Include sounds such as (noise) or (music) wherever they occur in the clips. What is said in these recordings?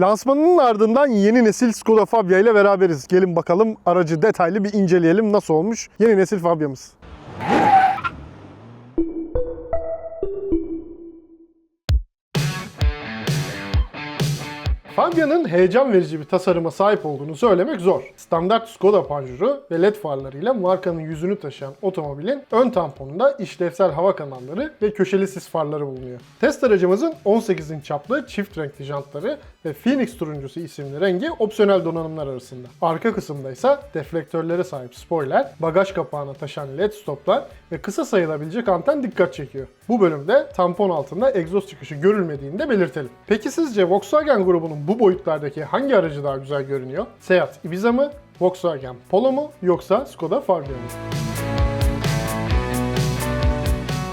Lansmanının ardından yeni nesil Skoda Fabia ile beraberiz. Gelin bakalım aracı detaylı bir inceleyelim nasıl olmuş yeni nesil Fabia'mız. Fabia'nın heyecan verici bir tasarıma sahip olduğunu söylemek zor. Standart Skoda panjuru ve led farlarıyla markanın yüzünü taşıyan otomobilin ön tamponunda işlevsel hava kanalları ve köşeli sis farları bulunuyor. Test aracımızın 18 inç çaplı çift renkli jantları ve Phoenix turuncusu isimli rengi opsiyonel donanımlar arasında. Arka kısımda ise deflektörlere sahip spoiler, bagaj kapağına taşan led stoplar ve kısa sayılabilecek anten dikkat çekiyor. Bu bölümde tampon altında egzoz çıkışı görülmediğini de belirtelim. Peki sizce Volkswagen grubunun bu boyutlardaki hangi aracı daha güzel görünüyor? Seat Ibiza mı, Volkswagen Polo mu yoksa Skoda Fabia mı?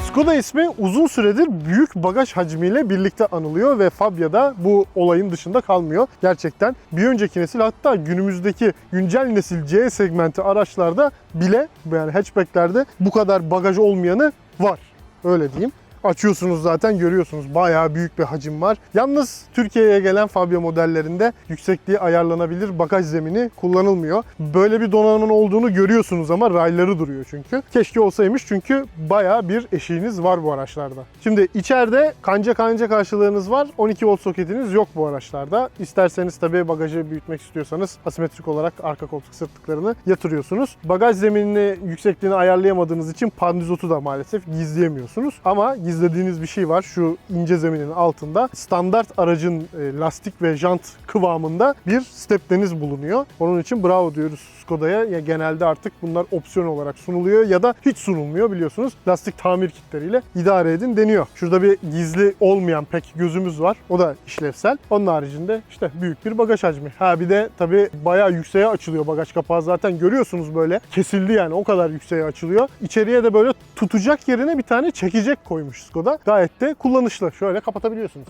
Skoda ismi uzun süredir büyük bagaj hacmiyle birlikte anılıyor ve Fabia da bu olayın dışında kalmıyor. Gerçekten bir önceki nesil hatta günümüzdeki güncel nesil C segmenti araçlarda bile yani hatchbacklerde bu kadar bagaj olmayanı var. Öyle diyeyim. Açıyorsunuz zaten görüyorsunuz bayağı büyük bir hacim var. Yalnız Türkiye'ye gelen Fabia modellerinde yüksekliği ayarlanabilir bagaj zemini kullanılmıyor. Böyle bir donanımın olduğunu görüyorsunuz ama rayları duruyor çünkü. Keşke olsaymış çünkü bayağı bir eşiğiniz var bu araçlarda. Şimdi içeride kanca kanca karşılığınız var. 12 volt soketiniz yok bu araçlarda. İsterseniz tabii bagajı büyütmek istiyorsanız asimetrik olarak arka koltuk sırtlıklarını yatırıyorsunuz. Bagaj zeminini yüksekliğini ayarlayamadığınız için pandizotu da maalesef gizleyemiyorsunuz. Ama gizlediğiniz bir şey var. Şu ince zeminin altında standart aracın e, lastik ve jant kıvamında bir stepleriniz bulunuyor. Onun için bravo diyoruz Skoda'ya. Ya genelde artık bunlar opsiyon olarak sunuluyor ya da hiç sunulmuyor biliyorsunuz. Lastik tamir kitleriyle idare edin deniyor. Şurada bir gizli olmayan pek gözümüz var. O da işlevsel. Onun haricinde işte büyük bir bagaj hacmi. Ha bir de tabii bayağı yükseğe açılıyor bagaj kapağı. Zaten görüyorsunuz böyle kesildi yani o kadar yükseğe açılıyor. İçeriye de böyle tutacak yerine bir tane çekecek koymuş Skoda. Gayet de kullanışlı. Şöyle kapatabiliyorsunuz.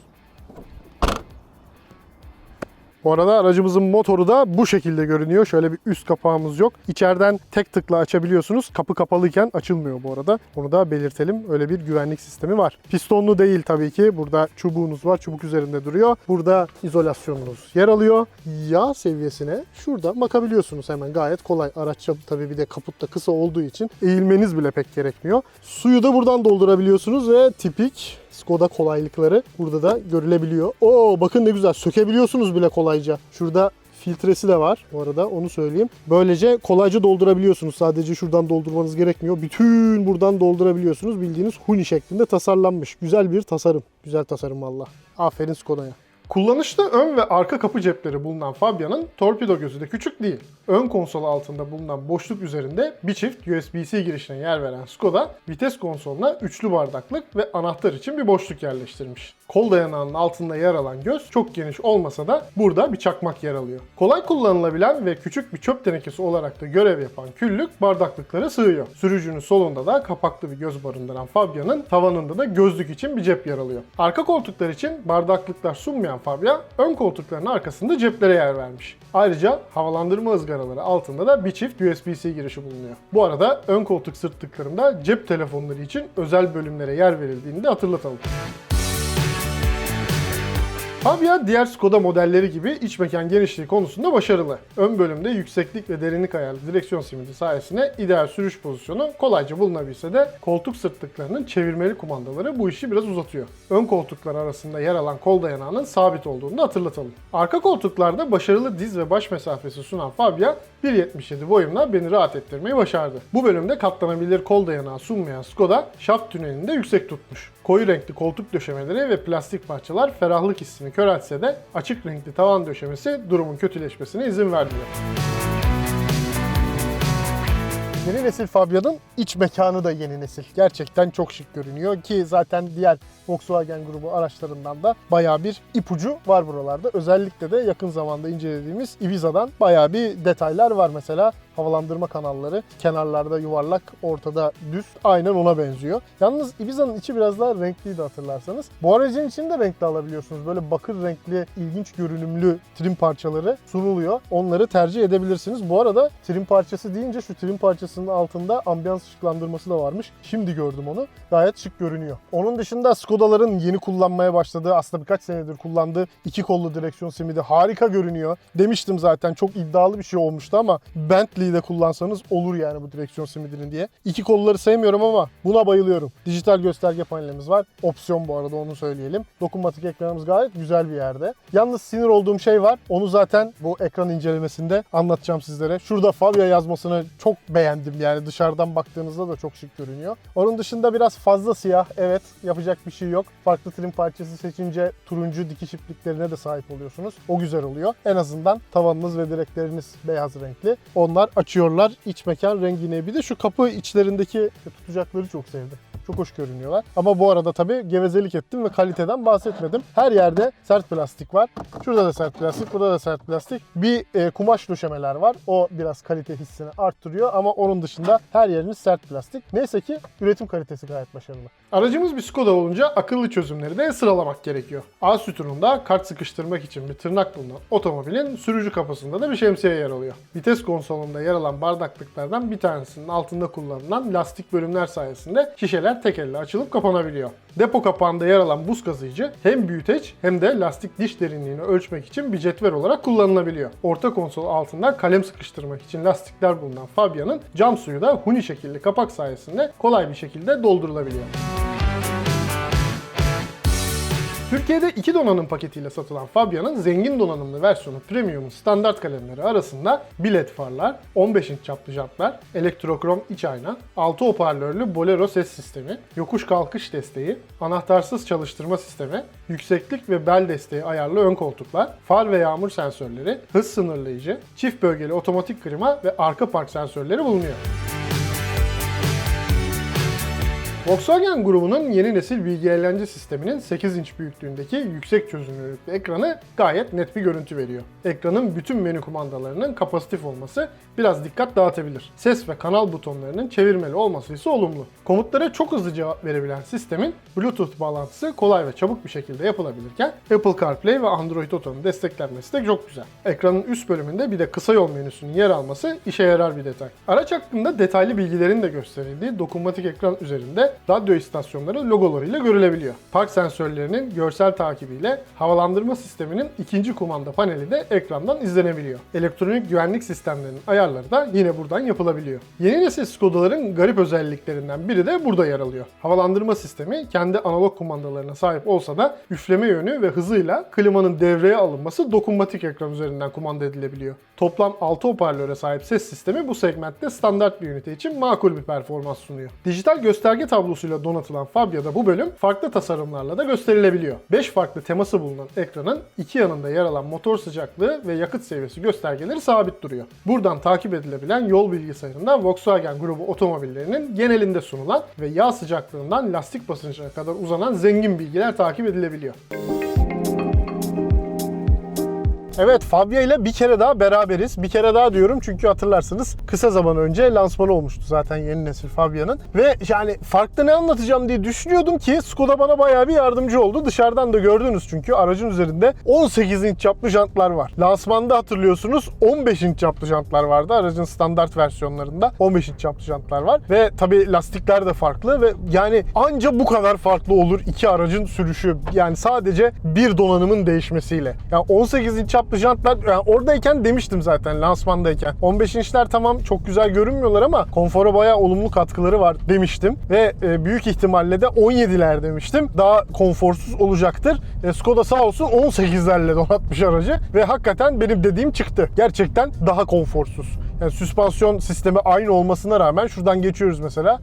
Bu arada aracımızın motoru da bu şekilde görünüyor. Şöyle bir üst kapağımız yok. İçeriden tek tıkla açabiliyorsunuz. Kapı kapalıyken açılmıyor bu arada. Onu da belirtelim. Öyle bir güvenlik sistemi var. Pistonlu değil tabii ki. Burada çubuğunuz var. Çubuk üzerinde duruyor. Burada izolasyonunuz yer alıyor. Yağ seviyesine şurada bakabiliyorsunuz hemen gayet kolay. Araç tabii bir de kaputta kısa olduğu için eğilmeniz bile pek gerekmiyor. Suyu da buradan doldurabiliyorsunuz ve tipik Skoda kolaylıkları burada da görülebiliyor. Oo bakın ne güzel sökebiliyorsunuz bile kolayca. Şurada filtresi de var bu arada onu söyleyeyim. Böylece kolayca doldurabiliyorsunuz. Sadece şuradan doldurmanız gerekmiyor. Bütün buradan doldurabiliyorsunuz. Bildiğiniz huni şeklinde tasarlanmış. Güzel bir tasarım. Güzel tasarım valla. Aferin Skoda'ya. Kullanışta ön ve arka kapı cepleri bulunan Fabia'nın torpido gözü de küçük değil. Ön konsol altında bulunan boşluk üzerinde bir çift USB-C girişine yer veren Skoda, vites konsoluna üçlü bardaklık ve anahtar için bir boşluk yerleştirmiş. Kol dayanağının altında yer alan göz çok geniş olmasa da burada bir çakmak yer alıyor. Kolay kullanılabilen ve küçük bir çöp tenekesi olarak da görev yapan küllük bardaklıklara sığıyor. Sürücünün solunda da kapaklı bir göz barındıran Fabia'nın tavanında da gözlük için bir cep yer alıyor. Arka koltuklar için bardaklıklar sunmayan Fabia, ön koltukların arkasında ceplere yer vermiş. Ayrıca havalandırma ızgaraları altında da bir çift USB-C girişi bulunuyor. Bu arada ön koltuk sırtlıklarında cep telefonları için özel bölümlere yer verildiğini de hatırlatalım. Fabia diğer Skoda modelleri gibi iç mekan genişliği konusunda başarılı. Ön bölümde yükseklik ve derinlik ayarlı direksiyon simidi sayesinde ideal sürüş pozisyonu kolayca bulunabilse de koltuk sırtlıklarının çevirmeli kumandaları bu işi biraz uzatıyor. Ön koltuklar arasında yer alan kol dayanağının sabit olduğunu da hatırlatalım. Arka koltuklarda başarılı diz ve baş mesafesi sunan Fabia 1.77 boyumla beni rahat ettirmeyi başardı. Bu bölümde katlanabilir kol dayanağı sunmayan Skoda şaft tünelini de yüksek tutmuş. Koyu renkli koltuk döşemeleri ve plastik parçalar ferahlık hissini köreltse de açık renkli tavan döşemesi durumun kötüleşmesine izin vermiyor. Yeni nesil Fabia'nın iç mekanı da yeni nesil. Gerçekten çok şık görünüyor ki zaten diğer Volkswagen grubu araçlarından da bayağı bir ipucu var buralarda. Özellikle de yakın zamanda incelediğimiz Ibiza'dan bayağı bir detaylar var mesela. havalandırma kanalları. Kenarlarda yuvarlak, ortada düz. Aynen ona benziyor. Yalnız Ibiza'nın içi biraz daha renkliydi hatırlarsanız. Bu aracın içini de renkli alabiliyorsunuz. Böyle bakır renkli, ilginç görünümlü trim parçaları sunuluyor. Onları tercih edebilirsiniz. Bu arada trim parçası deyince şu trim parçasının altında ambiyans ışıklandırması da varmış. Şimdi gördüm onu. Gayet şık görünüyor. Onun dışında Skoda'ların yeni kullanmaya başladığı, aslında birkaç senedir kullandığı iki kollu direksiyon simidi harika görünüyor. Demiştim zaten çok iddialı bir şey olmuştu ama Bentley'de kullansanız olur yani bu direksiyon simidini diye. İki kolları sevmiyorum ama buna bayılıyorum. Dijital gösterge panelimiz var. Opsiyon bu arada onu söyleyelim. Dokunmatik ekranımız gayet güzel bir yerde. Yalnız sinir olduğum şey var. Onu zaten bu ekran incelemesinde anlatacağım sizlere. Şurada Fabia yazmasını çok beğendim yani dışarıdan baktığınızda da çok şık görünüyor. Onun dışında biraz fazla siyah. Evet yapacak bir şey yok. Farklı trim parçası seçince turuncu dikiş ipliklerine de sahip oluyorsunuz. O güzel oluyor. En azından tavanınız ve direkleriniz beyaz renkli. Onlar açıyorlar iç mekan rengine. Bir de şu kapı içlerindeki tutacakları çok sevdim. Çok hoş görünüyorlar. Ama bu arada tabii gevezelik ettim ve kaliteden bahsetmedim. Her yerde sert plastik var. Şurada da sert plastik, burada da sert plastik. Bir e, kumaş döşemeler var. O biraz kalite hissini arttırıyor ama onun dışında her yeriniz sert plastik. Neyse ki üretim kalitesi gayet başarılı. Aracımız bir Skoda olunca akıllı çözümleri de sıralamak gerekiyor. A sütununda kart sıkıştırmak için bir tırnak bulunan otomobilin sürücü kapısında da bir şemsiye yer alıyor. Vites konsolunda yer alan bardaklıklardan bir tanesinin altında kullanılan lastik bölümler sayesinde şişeler tek elle açılıp kapanabiliyor. Depo kapağında yer alan buz kazıyıcı hem büyüteç hem de lastik diş derinliğini ölçmek için bir cetvel olarak kullanılabiliyor. Orta konsol altında kalem sıkıştırmak için lastikler bulunan Fabia'nın cam suyu da huni şekilli kapak sayesinde kolay bir şekilde doldurulabiliyor. Türkiye'de iki donanım paketiyle satılan Fabia'nın zengin donanımlı versiyonu Premium standart kalemleri arasında bilet farlar, 15 inç çaplı jantlar, elektrokrom iç ayna, 6 hoparlörlü Bolero ses sistemi, yokuş kalkış desteği, anahtarsız çalıştırma sistemi, yükseklik ve bel desteği ayarlı ön koltuklar, far ve yağmur sensörleri, hız sınırlayıcı, çift bölgeli otomatik klima ve arka park sensörleri bulunuyor. Volkswagen grubunun yeni nesil bilgi eğlence sisteminin 8 inç büyüklüğündeki yüksek çözünürlüklü ekranı gayet net bir görüntü veriyor. Ekranın bütün menü kumandalarının kapasitif olması biraz dikkat dağıtabilir. Ses ve kanal butonlarının çevirmeli olması ise olumlu. Komutlara çok hızlı cevap verebilen sistemin Bluetooth bağlantısı kolay ve çabuk bir şekilde yapılabilirken Apple CarPlay ve Android Auto'nun desteklenmesi de çok güzel. Ekranın üst bölümünde bir de kısa yol menüsünün yer alması işe yarar bir detay. Araç hakkında detaylı bilgilerin de gösterildiği dokunmatik ekran üzerinde radyo istasyonları logolarıyla görülebiliyor. Park sensörlerinin görsel takibiyle havalandırma sisteminin ikinci kumanda paneli de ekrandan izlenebiliyor. Elektronik güvenlik sistemlerinin ayarları da yine buradan yapılabiliyor. Yeni nesil Skoda'ların garip özelliklerinden biri de burada yer alıyor. Havalandırma sistemi kendi analog kumandalarına sahip olsa da üfleme yönü ve hızıyla klimanın devreye alınması dokunmatik ekran üzerinden kumanda edilebiliyor. Toplam 6 hoparlöre sahip ses sistemi bu segmentte standart bir ünite için makul bir performans sunuyor. Dijital gösterge tablosuyla donatılan Fabia'da bu bölüm farklı tasarımlarla da gösterilebiliyor. 5 farklı teması bulunan ekranın iki yanında yer alan motor sıcaklığı ve yakıt seviyesi göstergeleri sabit duruyor. Buradan takip edilebilen yol bilgisayarında Volkswagen grubu otomobillerinin genelinde sunulan ve yağ sıcaklığından lastik basıncına kadar uzanan zengin bilgiler takip edilebiliyor. Evet Fabia ile bir kere daha beraberiz. Bir kere daha diyorum çünkü hatırlarsınız kısa zaman önce lansmanı olmuştu zaten yeni nesil Fabia'nın. Ve yani farklı ne anlatacağım diye düşünüyordum ki Skoda bana bayağı bir yardımcı oldu. Dışarıdan da gördünüz çünkü aracın üzerinde 18 inç çaplı jantlar var. Lansmanda hatırlıyorsunuz 15 inç çaplı jantlar vardı aracın standart versiyonlarında. 15 inç çaplı jantlar var ve tabii lastikler de farklı ve yani anca bu kadar farklı olur iki aracın sürüşü. Yani sadece bir donanımın değişmesiyle. Yani 18 inç çaplı jantlar yani oradayken demiştim zaten lansmandayken. 15 inçler tamam çok güzel görünmüyorlar ama konfora bayağı olumlu katkıları var demiştim. Ve e, büyük ihtimalle de 17'ler demiştim. Daha konforsuz olacaktır. E, Skoda sağ olsun 18'lerle donatmış aracı ve hakikaten benim dediğim çıktı. Gerçekten daha konforsuz. Yani süspansiyon sistemi aynı olmasına rağmen şuradan geçiyoruz mesela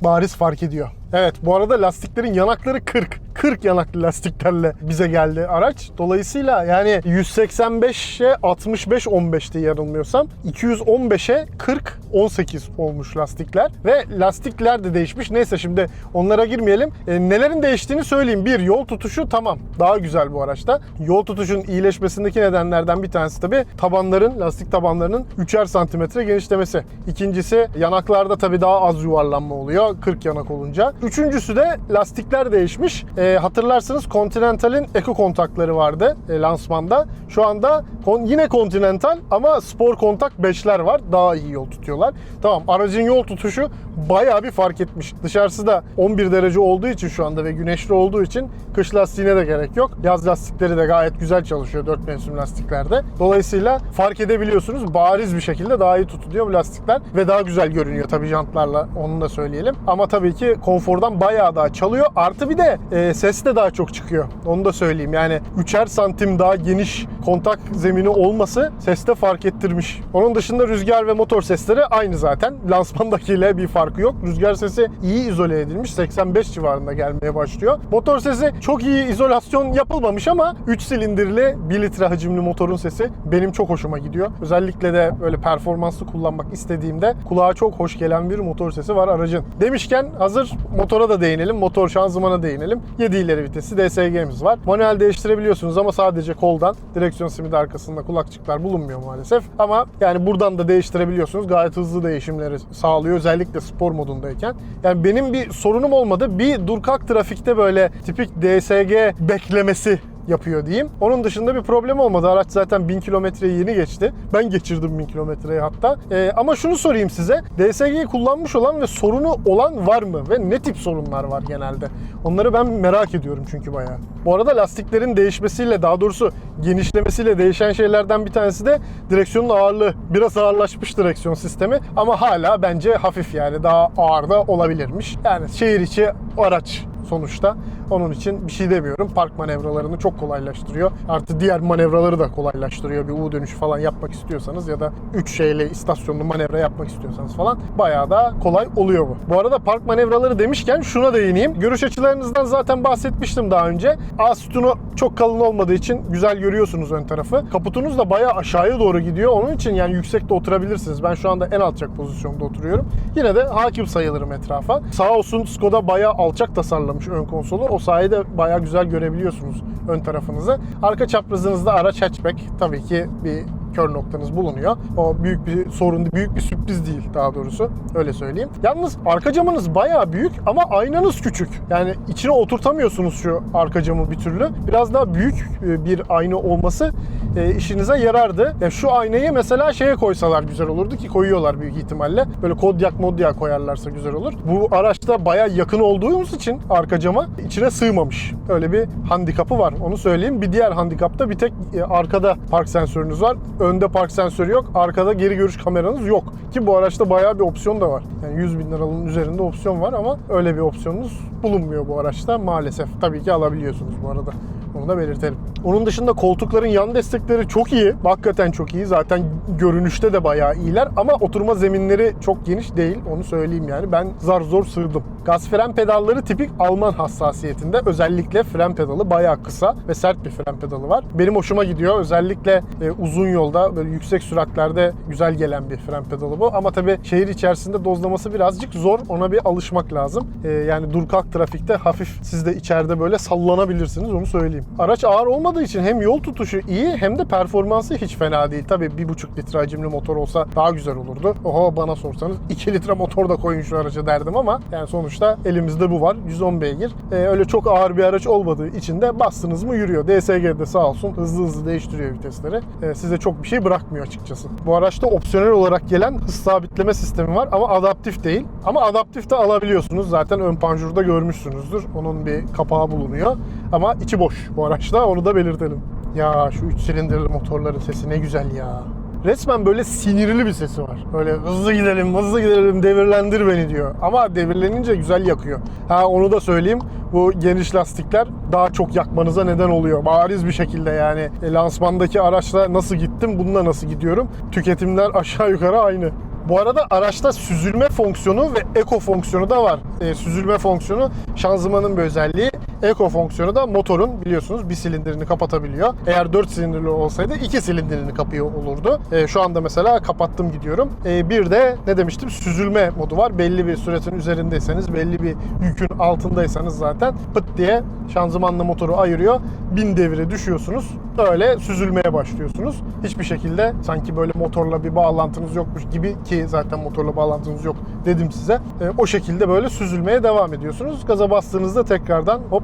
bariz fark ediyor. Evet bu arada lastiklerin yanakları 40. 40 yanaklı lastiklerle bize geldi araç. Dolayısıyla yani 185'e 65 15'te yanılmıyorsam 215'e 40 18 olmuş lastikler ve lastikler de değişmiş. Neyse şimdi onlara girmeyelim. E, nelerin değiştiğini söyleyeyim. Bir yol tutuşu tamam. Daha güzel bu araçta. Yol tutuşun iyileşmesindeki nedenlerden bir tanesi tabii tabanların, lastik tabanlarının 3'er santimetre genişlemesi. İkincisi yanaklarda tabii daha az yuvarlanma oluyor 40 yanak olunca. Üçüncüsü de lastikler değişmiş. E, hatırlarsınız Continental'in Eco kontakları vardı e, lansmanda. Şu anda kon- yine Continental ama spor kontak 5'ler var. Daha iyi yol tutuyorlar. Tamam aracın yol tutuşu bayağı bir fark etmiş. Dışarısı da 11 derece olduğu için şu anda ve güneşli olduğu için kış lastiğine de gerek yok. Yaz lastikleri de gayet güzel çalışıyor 4 mevsim lastiklerde. Dolayısıyla fark edebiliyorsunuz. Bariz bir şekilde daha iyi tutuluyor bu lastikler ve daha güzel görünüyor tabii jantlarla onu da söyleyelim. Ama tabii ki konfordan bayağı daha çalıyor. Artı bir de e, ses de daha çok çıkıyor. Onu da söyleyeyim. Yani 3'er santim daha geniş kontak zemini olması seste fark ettirmiş. Onun dışında rüzgar ve motor sesleri aynı zaten. Lansmandakiyle bir farkı yok. Rüzgar sesi iyi izole edilmiş. 85 civarında gelmeye başlıyor. Motor sesi çok iyi izolasyon yapılmamış ama 3 silindirli 1 litre hacimli motorun sesi benim çok hoşuma gidiyor. Özellikle de böyle performanslı kullanmak istediğimde kulağa çok hoş gelen bir motor sesi var aracın. Demişken hazır motora da değinelim. Motor şanzımana değinelim. 7 ileri vitesi DSG'miz var. Manuel değiştirebiliyorsunuz ama sadece koldan. Direksiyon simidi arkasında kulakçıklar bulunmuyor maalesef. Ama yani buradan da değiştirebiliyorsunuz. Gayet hızlı değişimleri sağlıyor. Özellikle spor modundayken. Yani benim bir sorunum olmadı. Bir dur kalk trafikte böyle tipik DSG beklemesi yapıyor diyeyim. Onun dışında bir problem olmadı. Araç zaten 1000 kilometreyi yeni geçti. Ben geçirdim 1000 kilometreyi hatta. Ee, ama şunu sorayım size. DSG'yi kullanmış olan ve sorunu olan var mı? Ve ne tip sorunlar var genelde? Onları ben merak ediyorum çünkü bayağı. Bu arada lastiklerin değişmesiyle daha doğrusu genişlemesiyle değişen şeylerden bir tanesi de direksiyonun ağırlığı. Biraz ağırlaşmış direksiyon sistemi ama hala bence hafif yani daha ağır da olabilirmiş. Yani şehir içi araç sonuçta. Onun için bir şey demiyorum. Park manevralarını çok kolaylaştırıyor. Artı diğer manevraları da kolaylaştırıyor. Bir U dönüşü falan yapmak istiyorsanız ya da 3 şeyle istasyonlu manevra yapmak istiyorsanız falan bayağı da kolay oluyor bu. Bu arada park manevraları demişken şuna değineyim. Görüş açılarınızdan zaten bahsetmiştim daha önce. A sütunu çok kalın olmadığı için güzel görüyorsunuz ön tarafı. Kaputunuz da bayağı aşağıya doğru gidiyor. Onun için yani yüksekte oturabilirsiniz. Ben şu anda en alçak pozisyonda oturuyorum. Yine de hakim sayılırım etrafa. Sağ olsun Skoda bayağı alçak tasarlamış ön konsolu. O sayede bayağı güzel görebiliyorsunuz ön tarafınızı. Arka çaprazınızda araç hatchback. Tabii ki bir kör noktanız bulunuyor. O büyük bir sorun, değil, büyük bir sürpriz değil daha doğrusu. Öyle söyleyeyim. Yalnız arka camınız bayağı büyük ama aynanız küçük. Yani içine oturtamıyorsunuz şu arka camı bir türlü. Biraz daha büyük e, bir ayna olması e, işinize yarardı. Yani şu aynayı mesela şeye koysalar güzel olurdu ki koyuyorlar büyük ihtimalle. Böyle kodyak modyak koyarlarsa güzel olur. Bu araçta bayağı yakın olduğumuz için arka cama içine sığmamış. Öyle bir handikapı var. Onu söyleyeyim. Bir diğer handikapta bir tek e, arkada park sensörünüz var. Önde park sensörü yok. Arkada geri görüş kameranız yok. Ki bu araçta bayağı bir opsiyon da var. Yani 100 bin liranın üzerinde opsiyon var ama öyle bir opsiyonunuz bulunmuyor bu araçta maalesef. Tabii ki alabiliyorsunuz bu arada. Onu da belirtelim. Onun dışında koltukların yan destekleri çok iyi. Hakikaten çok iyi. Zaten görünüşte de bayağı iyiler ama oturma zeminleri çok geniş değil. Onu söyleyeyim yani. Ben zar zor sığdım. Gaz fren pedalları tipik Alman hassasiyetinde. Özellikle fren pedalı bayağı kısa ve sert bir fren pedalı var. Benim hoşuma gidiyor. Özellikle e, uzun yolda böyle yüksek süratlerde güzel gelen bir fren pedalı bu. Ama tabii şehir içerisinde dozlaması birazcık zor. Ona bir alışmak lazım. E, yani dur kalk trafikte hafif siz de içeride böyle sallanabilirsiniz onu söyleyeyim. Araç ağır olmadığı için hem yol tutuşu iyi hem de performansı hiç fena değil. Tabii 1.5 litre hacimli motor olsa daha güzel olurdu. Oho bana sorsanız 2 litre motor da koyun şu araca derdim ama yani sonuçta elimizde bu var. 110 beygir. E, öyle çok ağır bir araç olmadığı için de bastınız mı yürüyor. DSG'de sağ olsun hızlı hızlı değiştiriyor vitesleri. E, size çok bir şey bırakmıyor açıkçası. Bu araçta opsiyonel olarak gelen hız sabitleme sistemi var ama adaptif değil. Ama adaptif de alabiliyorsunuz. Zaten ön panjurda görmüşsünüzdür. Onun bir kapağı bulunuyor. Ama içi boş bu araçta. Onu da belirtelim. Ya şu 3 silindirli motorların sesi ne güzel ya. Resmen böyle sinirli bir sesi var. Böyle hızlı gidelim, hızlı gidelim, devirlendir beni diyor. Ama devirlenince güzel yakıyor. Ha onu da söyleyeyim. Bu geniş lastikler daha çok yakmanıza neden oluyor. Bariz bir şekilde yani. E, lansmandaki araçla nasıl gittim, bununla nasıl gidiyorum? Tüketimler (laughs) aşağı yukarı aynı. Bu arada araçta süzülme fonksiyonu ve eko fonksiyonu da var. E, süzülme fonksiyonu şanzımanın bir özelliği. Eco fonksiyonu da motorun biliyorsunuz bir silindirini kapatabiliyor. Eğer 4 silindirli olsaydı 2 silindirini kapıyor olurdu. E, şu anda mesela kapattım gidiyorum. E, bir de ne demiştim süzülme modu var. Belli bir süretin üzerindeyseniz, belli bir yükün altındaysanız zaten pıt diye şanzımanla motoru ayırıyor. Bin devire düşüyorsunuz. Öyle süzülmeye başlıyorsunuz. Hiçbir şekilde sanki böyle motorla bir bağlantınız yokmuş gibi ki zaten motorla bağlantınız yok dedim size. E, o şekilde böyle süzülmeye devam ediyorsunuz. Gaza bastığınızda tekrardan hop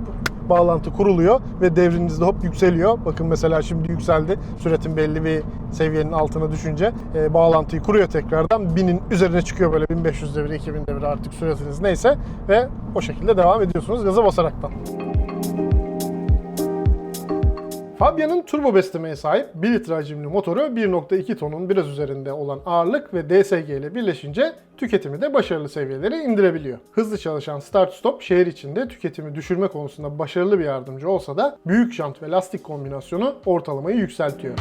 bağlantı kuruluyor ve devrinizde hop yükseliyor. Bakın mesela şimdi yükseldi. Süretin belli bir seviyenin altına düşünce e, bağlantıyı kuruyor tekrardan. Binin üzerine çıkıyor böyle 1500 devir, 2000 devir artık süretiniz neyse ve o şekilde devam ediyorsunuz gaza basaraktan. Fabia'nın turbo beslemeye sahip 1 litre hacimli motoru 1.2 tonun biraz üzerinde olan ağırlık ve DSG ile birleşince tüketimi de başarılı seviyelere indirebiliyor. Hızlı çalışan start stop şehir içinde tüketimi düşürme konusunda başarılı bir yardımcı olsa da büyük jant ve lastik kombinasyonu ortalamayı yükseltiyor.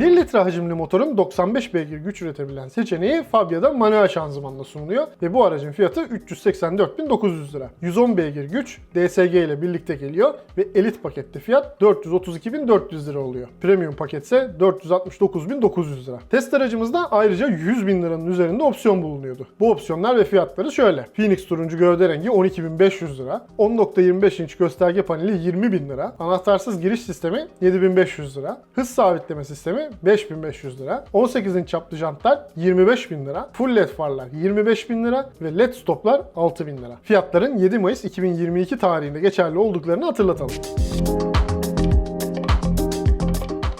1 litre hacimli motorun 95 beygir güç üretebilen seçeneği Fabia'da manuel şanzımanla sunuluyor ve bu aracın fiyatı 384.900 lira. 110 beygir güç DSG ile birlikte geliyor ve elit pakette fiyat 432.400 lira oluyor. Premium paketse 469.900 lira. Test aracımızda ayrıca 100 bin liranın üzerinde opsiyon bulunuyordu. Bu opsiyonlar ve fiyatları şöyle. Phoenix turuncu gövde rengi 12.500 lira. 10.25 inç gösterge paneli 20 bin lira. Anahtarsız giriş sistemi 7500 lira. Hız sabitleme sistemi 5500 lira. 18 inç çaplı jantlar 25 bin lira. Full led farlar 25 bin lira ve led stoplar 6 bin lira. Fiyatların 7 Mayıs 2022 tarihinde geçerli olduklarını hatırlatalım.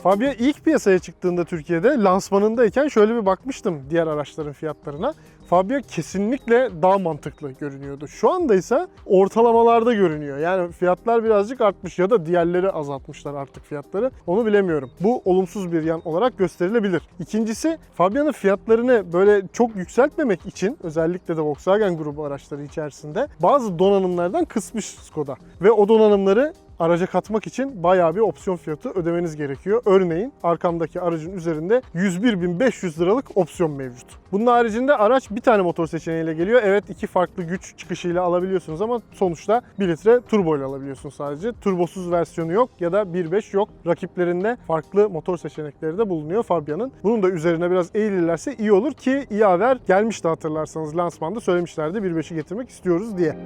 Fabia ilk piyasaya çıktığında Türkiye'de lansmanındayken şöyle bir bakmıştım diğer araçların fiyatlarına. Fabia kesinlikle daha mantıklı görünüyordu. Şu anda ise ortalamalarda görünüyor. Yani fiyatlar birazcık artmış ya da diğerleri azaltmışlar artık fiyatları. Onu bilemiyorum. Bu olumsuz bir yan olarak gösterilebilir. İkincisi Fabia'nın fiyatlarını böyle çok yükseltmemek için özellikle de Volkswagen grubu araçları içerisinde bazı donanımlardan kısmış Skoda. Ve o donanımları araca katmak için bayağı bir opsiyon fiyatı ödemeniz gerekiyor. Örneğin arkamdaki aracın üzerinde 101.500 liralık opsiyon mevcut. Bunun haricinde araç bir tane motor seçeneğiyle geliyor. Evet iki farklı güç çıkışıyla alabiliyorsunuz ama sonuçta 1 litre turbo ile alabiliyorsunuz sadece. Turbosuz versiyonu yok ya da 1.5 yok. Rakiplerinde farklı motor seçenekleri de bulunuyor Fabia'nın. Bunun da üzerine biraz eğilirlerse iyi olur ki iyi haber gelmişti hatırlarsanız lansmanda söylemişlerdi 1.5'i getirmek istiyoruz diye.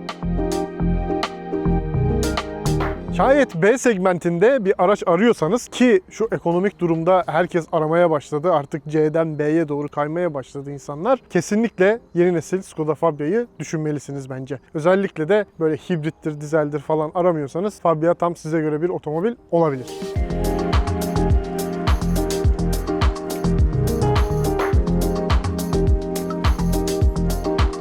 Şayet B segmentinde bir araç arıyorsanız ki şu ekonomik durumda herkes aramaya başladı. Artık C'den B'ye doğru kaymaya başladı insanlar. Kesinlikle yeni nesil Skoda Fabia'yı düşünmelisiniz bence. Özellikle de böyle hibrittir, dizeldir falan aramıyorsanız Fabia tam size göre bir otomobil olabilir.